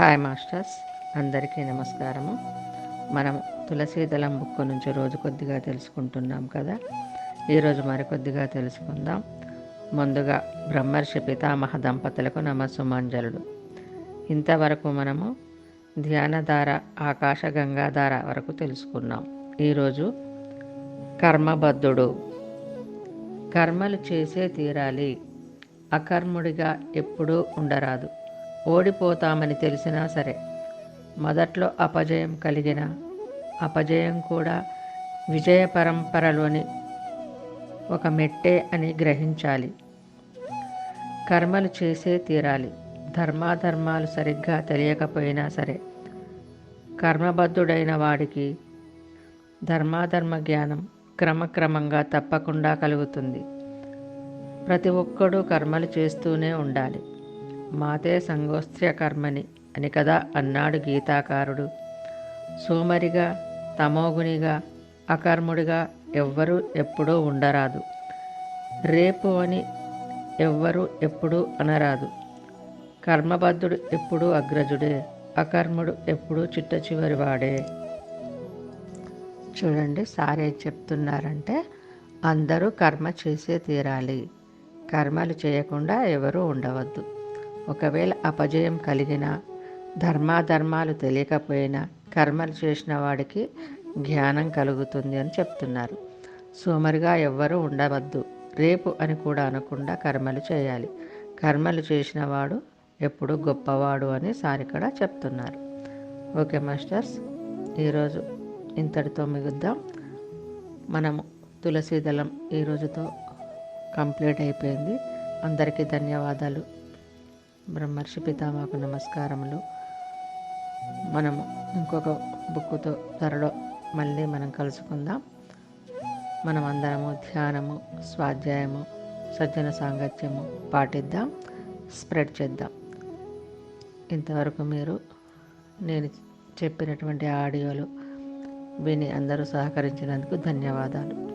Hi masters అందరికీ నమస్కారము. మనం తులసీదళం బుక్ నుంచి రోజు కొద్దిగా తెలుసుకుంటున్నాం కదా. ఈరోజు మరికొద్దిగా తెలుసుకుందాం. ముందుగా బ్రహ్మర్షి పితామహ దంపతులకు నమస్సుమాంజలుడు ఇంతవరకు మనము ధ్యానధార ఆకాశ గంగాధార వరకు తెలుసుకున్నాం. ఈరోజు కర్మబద్ధుడు. కర్మలు చేసే తీరాలి. అకర్ముడిగా ఎప్పుడూ ఉండరాదు. ఓడిపోతామని తెలిసినా సరే మొదట్లో అపజయం కలిగిన అపజయం కూడా విజయ పరంపరలోని ఒక మెట్టే అని గ్రహించాలి. కర్మలు చేసే తీరాలి. ధర్మాధర్మాలు సరిగ్గా తెలియకపోయినా సరే కర్మబద్ధుడైన వాడికి ధర్మాధర్మ జ్ఞానం క్రమక్రమంగా తప్పకుండా కలుగుతుంది. ప్రతి ఒక్కడూ కర్మలు చేస్తూనే ఉండాలి. మాతే సంగోస్త్ర్యకర్మని అని కదా అన్నాడు గీతాకారుడు. సోమరిగా తమోగునిగా అకర్ముడిగా ఎవ్వరూ ఎప్పుడూ ఉండరాదు. రేపు అని ఎవ్వరూ ఎప్పుడూ అనరాదు. కర్మబద్ధుడు ఎప్పుడూ అగ్రజుడే అకర్ముడు ఎప్పుడూ చిట్ట చివరి వాడే. చూడండి సార్ ఏం చెప్తున్నారంటే అందరూ కర్మ చేసే తీరాలి. కర్మలు చేయకుండా ఎవరూ ఉండవద్దు. ఒకవేళ అపజయం కలిగినా ధర్మాధర్మాలు తెలియకపోయినా కర్మలు చేసిన వాడికి జ్ఞానం కలుగుతుంది అని చెప్తున్నారు. సోమరిగా ఎవ్వరూ ఉండవద్దు. రేపు అని కూడా అనకుండా కర్మలు చేయాలి. కర్మలు చేసిన వాడు ఎప్పుడు గొప్పవాడు అని సార్ ఇక్కడ చెప్తున్నారు. ఓకే మాస్టర్స్ ఈరోజు ఇంతటితో మిగుద్దాం. మనము తులసీదళం ఈ రోజుతో కంప్లీట్ అయిపోయింది. అందరికీ ధన్యవాదాలు. బ్రహ్మర్షి పితామాకు నమస్కారములు. మనము ఇంకొక బుక్కుతో త్వరలో మళ్ళీ మనం కలుసుకుందాం. మనం అందరము ధ్యానము స్వాధ్యాయము సజ్జన సాంగత్యము పాటిద్దాం స్ప్రెడ్ చేద్దాం. ఇంతవరకు మీరు నేను చెప్పినటువంటి ఆడియోలు విని అందరూ సహకరించినందుకు ధన్యవాదాలు.